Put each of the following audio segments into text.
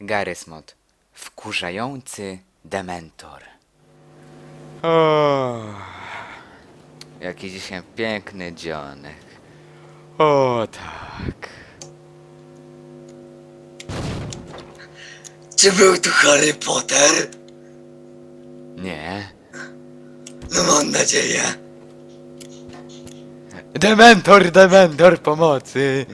Garysmod. Wkurzający dementor. O, jaki dzisiaj piękny dzionek. O tak. Czy był tu Harry Potter? Nie. No mam nadzieję. Dementor, dementor, pomocy.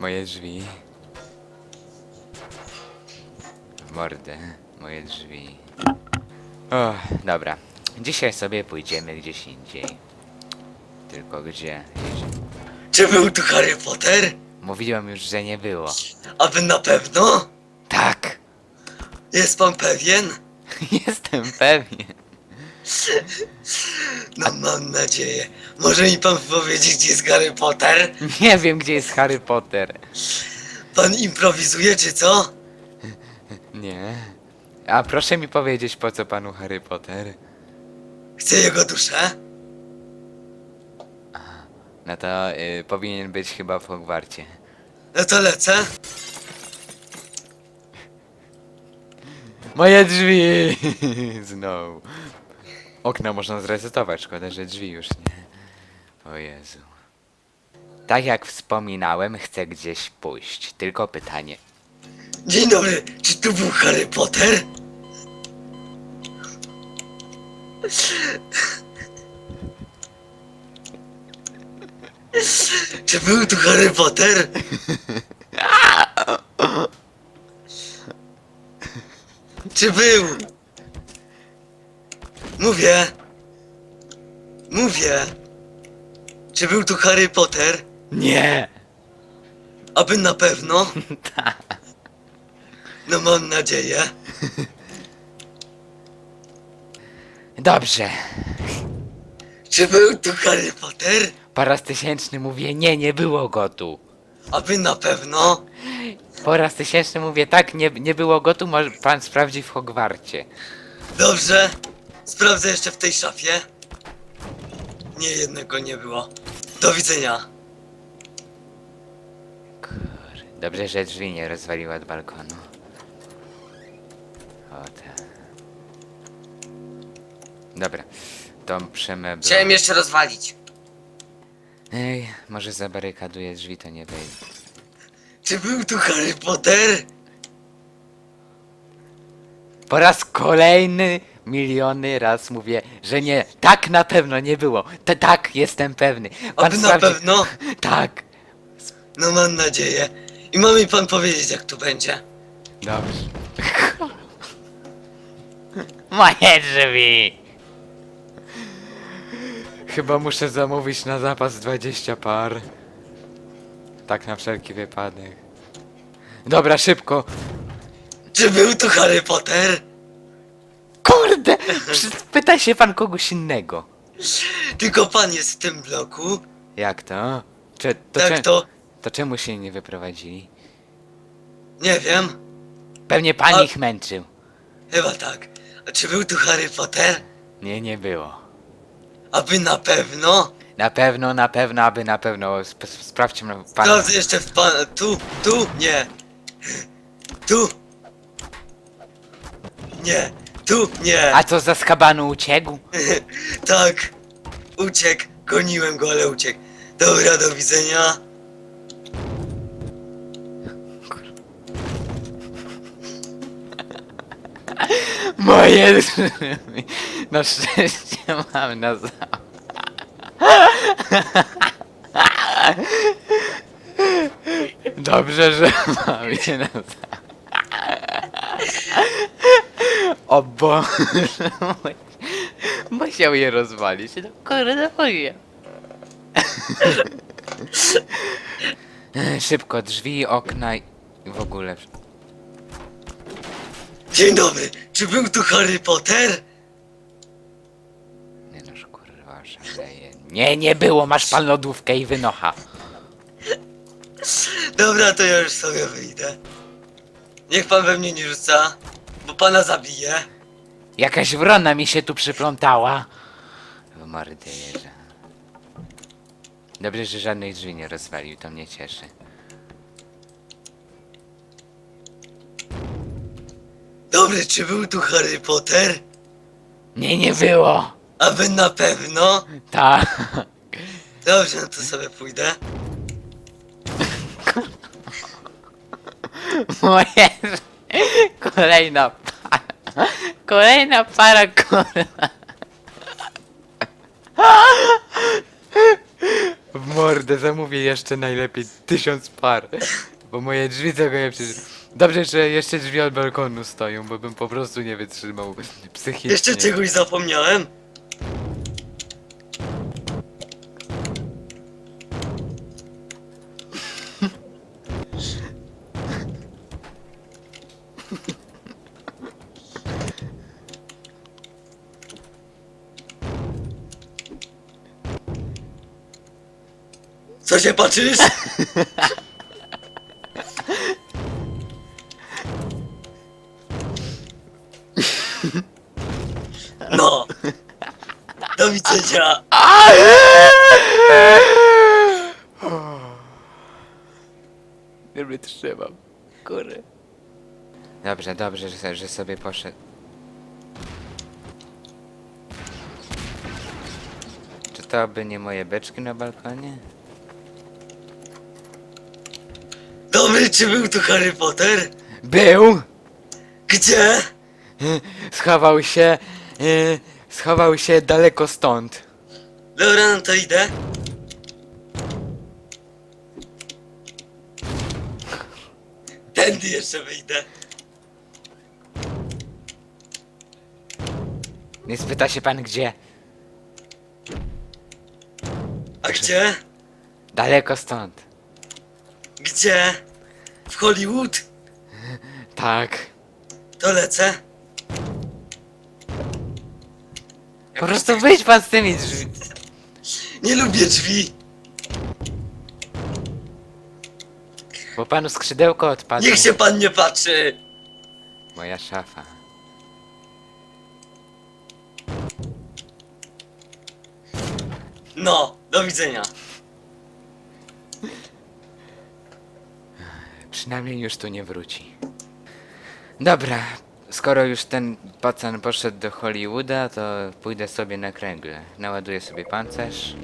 Moje drzwi. W mordę, moje drzwi. O, dobra. Dzisiaj sobie pójdziemy gdzieś indziej. Tylko gdzie? Czy był tu Harry Potter? Mówiłem już, że nie było. Aby na pewno? Tak! Jest pan pewien? Jestem pewien. No mam nadzieję. Może mi pan powiedzieć, gdzie jest Harry Potter? Nie wiem, gdzie jest Harry Potter. Pan improwizuje, czy co? Nie. A proszę mi powiedzieć, po co panu Harry Potter? Chce jego duszę? No to y, powinien być chyba w Hogwarcie. No to lecę. Moje drzwi! Znowu. Okna można zresetować, szkoda, że drzwi już nie. O Jezu. Tak jak wspominałem, chcę gdzieś pójść. Tylko pytanie. Dzień dobry, czy tu był Harry Potter? Czy był tu Harry Potter? Czy był? Mówię. Mówię. Czy był tu Harry Potter? Nie! Aby na pewno? No mam nadzieję. Dobrze. Czy był tu Harry Potter? Po raz tysięczny mówię nie, nie było go tu. Aby na pewno? Po raz tysięczny mówię tak, nie, nie było go tu, może pan sprawdzi w Hogwarcie. Dobrze. Sprawdzę jeszcze w tej szafie. Nie, jednego nie było. Do widzenia. Dobrze, że drzwi nie rozwaliła od balkonu. O tak. Dobra, to przemebla. Chciałem jeszcze rozwalić. Ej, może zabarykaduję drzwi, to nie wejdę. Czy był tu Harry Potter? Po raz kolejny, miliony raz mówię, że nie. Tak na pewno nie było. T tak, jestem pewny. Aby na sprawdzi- pewno? Tak. No mam nadzieję. I ma mi pan powiedzieć, jak tu będzie. Dobrze. Moje drzwi! Chyba muszę zamówić na zapas 20 par. Tak na wszelki wypadek. Dobra, szybko. Czy był tu Harry Potter? Kurde! przy- Pyta się pan kogoś innego. Tylko pan jest w tym bloku. Jak to? Cze, to, Tak cze- to? to czemu się nie wyprowadzili? Nie wiem. Pewnie pan A- ich męczył. Chyba tak. A czy był tu Harry Potter? Nie, nie było. Aby na pewno? Na pewno, na pewno, aby na pewno. Sp sp- sprawdźmy pan. Sprawdzę jeszcze w pan... Tu, tu, nie. Tu. Nie. Tu, nie. A co za skabanu uciekł? tak. Uciekł. Goniłem go, ale uciekł. Dobra, do widzenia. Moje. Na szczęście mam na za... Dobrze, że mam je na za... O Boże, musiał je rozwalić. No kurde, moje. Szybko, drzwi, okna i w ogóle. Dzień dobry. Czy był tu Harry Potter? Nie noż kurwa, szaleje. Nie, nie było, masz pan lodówkę i wynocha. Dobra, to ja już sobie wyjdę. Niech pan we mnie nie rzuca, bo pana zabije. Jakaś wrona mi się tu przyplątała. W mordę jeża. Dobrze, że żadnych drzwi nie rozwalił, to mnie cieszy. Dobry, czy był tu Harry Potter? Nie, nie było! Aby na pewno? Tak. Dobrze, no to sobie pójdę. Moje... Kolejna para. Kolejna para, kurwa. W mordę zamówię jeszcze najlepiej tysiąc par. Bo moje drzwi tego nie przecież... Dobrze, że jeszcze drzwi od balkonu stoją, bo bym po prostu nie wytrzymał psychicznie. Jeszcze czegoś zapomniałem. Co się patrzysz? Do widzenia. Nie wytrzymam. Kurę. Dobrze, dobrze, że, że sobie poszedł. Czy to by nie moje beczki na balkonie? Dobry, czy był tu Harry Potter? Był! Gdzie? Schował się... Yy, schował się daleko stąd. Dobra, no to idę. Tędy jeszcze wyjdę. Nie spyta się pan gdzie? A gdzie? Daleko stąd. Gdzie? W Hollywood? Tak. To lecę. Po prostu wyjdź pan z tymi drzwi. Nie lubię drzwi. Bo panu skrzydełko odpadło. Niech się pan nie patrzy. Moja szafa. No, do widzenia. Przynajmniej już tu nie wróci. Dobra, skoro już ten pacan poszedł do Hollywooda, to pójdę sobie na kręgle. Naładuję sobie pancerz.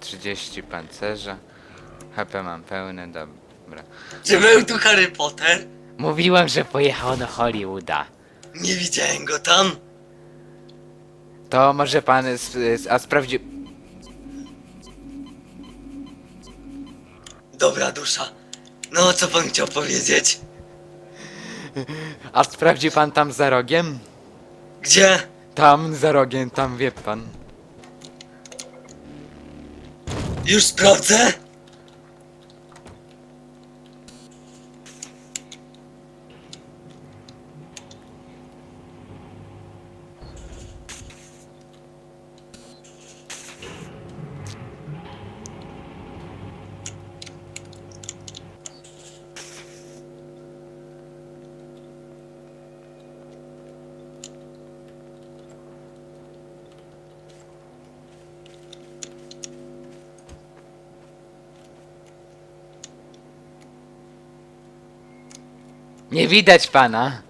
30 pancerza. HP mam pełne, dobra. Czy był tu Harry Potter? Mówiłem, że pojechał do Hollywooda. Nie widziałem go tam. To może pan, a sprawdzi... Dobra dusza. No, co pan chciał powiedzieć? A sprawdzi pan tam za rogiem? Gdzie? Tam za rogiem, tam wie pan. Już sprawdzę? Nie widać pana.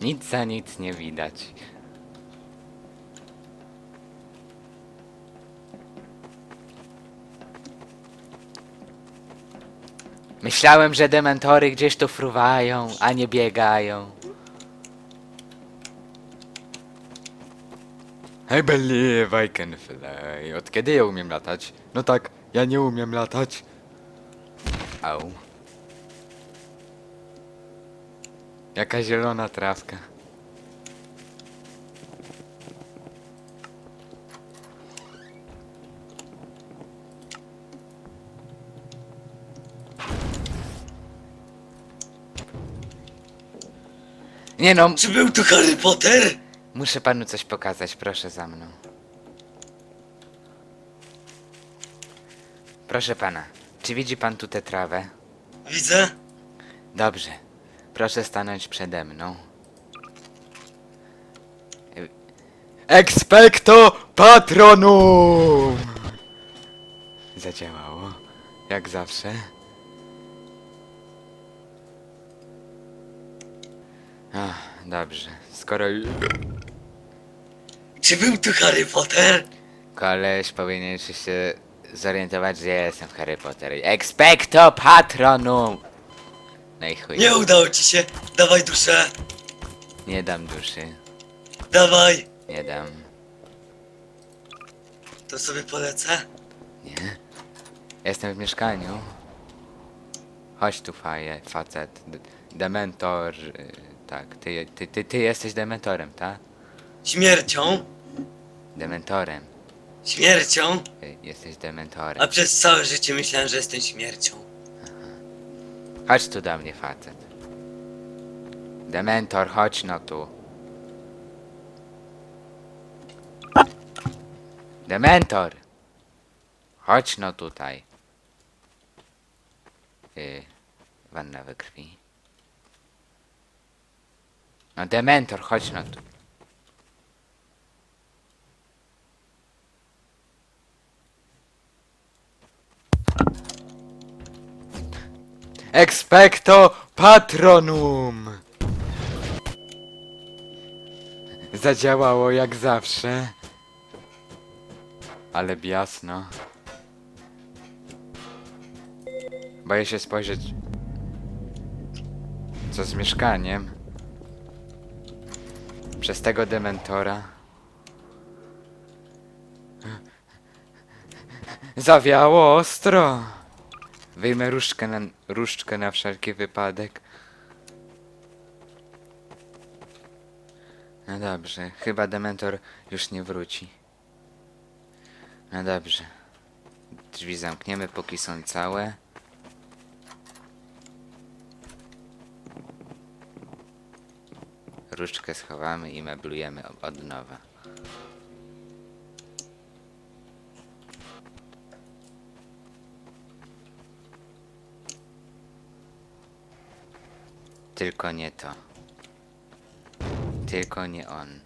Nic za nic nie widać. Myślałem, że dementory gdzieś tu fruwają, a nie biegają. I believe I can fly. Od kiedy ja umiem latać? No tak, ja nie umiem latać. Au. Jaka zielona trawka. Nie no, Czy był tu Harry Potter? Muszę panu coś pokazać, proszę za mną. Proszę pana, czy widzi pan tu tę trawę? Widzę. Dobrze. Proszę stanąć przede mną. Expecto Patronum! Zadziałało, jak zawsze. Ach, dobrze. Skoro Czy był tu Harry Potter? koleś powinien się zorientować, że ja jestem Harry Potter. Expecto Patronum! No i chuj, Nie udało ci się. Dawaj duszę. nie dam duszy, Dawaj. nie dam, To sobie polecę. nie. Jestem w mieszkaniu. Chodź tu, faje, facet. D dementor. y, Tak, ty, ty, ty, ty jesteś dementorem, tak? Śmiercią. Dementorem. Śmiercią. Ty jesteś dementorem. A przez całe życie myślałem, że jestem śmiercią. Chodź tu do mnie, facet. Dementor, chodź no tu. Dementor! Chodź no tutaj. Yy, wanna we krwi. No Dementor, chodź no tu. Expecto Patronum! Zadziałało jak zawsze. Ale biasno. Boję się spojrzeć. Co z mieszkaniem? Przez tego dementora. Zawiało ostro. Wyjmę różdżkę na, różdżkę na wszelki wypadek. No dobrze, chyba Dementor już nie wróci. No dobrze. Drzwi zamkniemy, póki są całe. Różdżkę schowamy i meblujemy od nowa. Tylko nie to. Tylko nie on.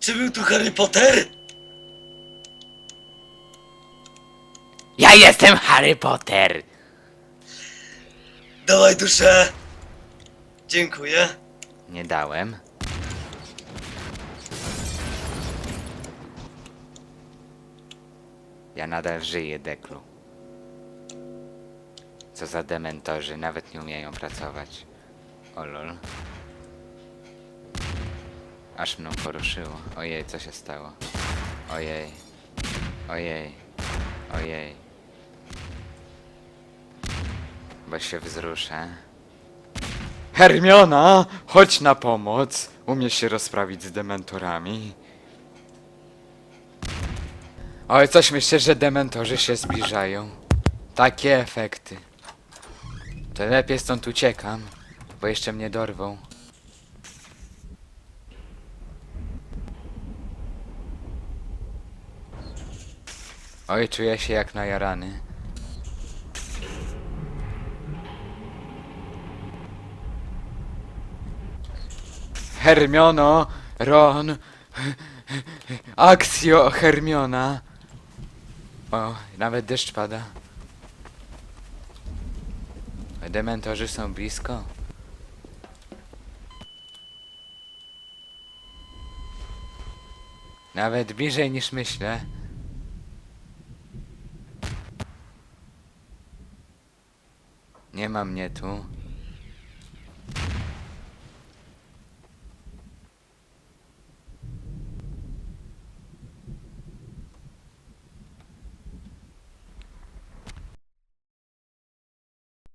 Czy był tu Harry Potter? Ja jestem Harry Potter! Dawaj duszę. Dziękuję. Nie dałem. Ja nadal żyję, Deklu. Co za dementorzy, nawet nie umieją pracować. O lol. Aż mną poruszyło. Ojej, co się stało? Ojej. Ojej. Ojej. Bo się wzruszę. Hermiona, chodź na pomoc. Umiesz się rozprawić z dementorami. Oj, coś myślę, że dementorzy się zbliżają. Takie efekty. To lepiej stąd uciekam, bo jeszcze mnie dorwą. Oj, czuję się jak najarany. Hermiono, Ron, Axio, Hermiona. O, nawet deszcz pada. Dementorzy są blisko. Nawet bliżej niż myślę. Nie ma mnie tu.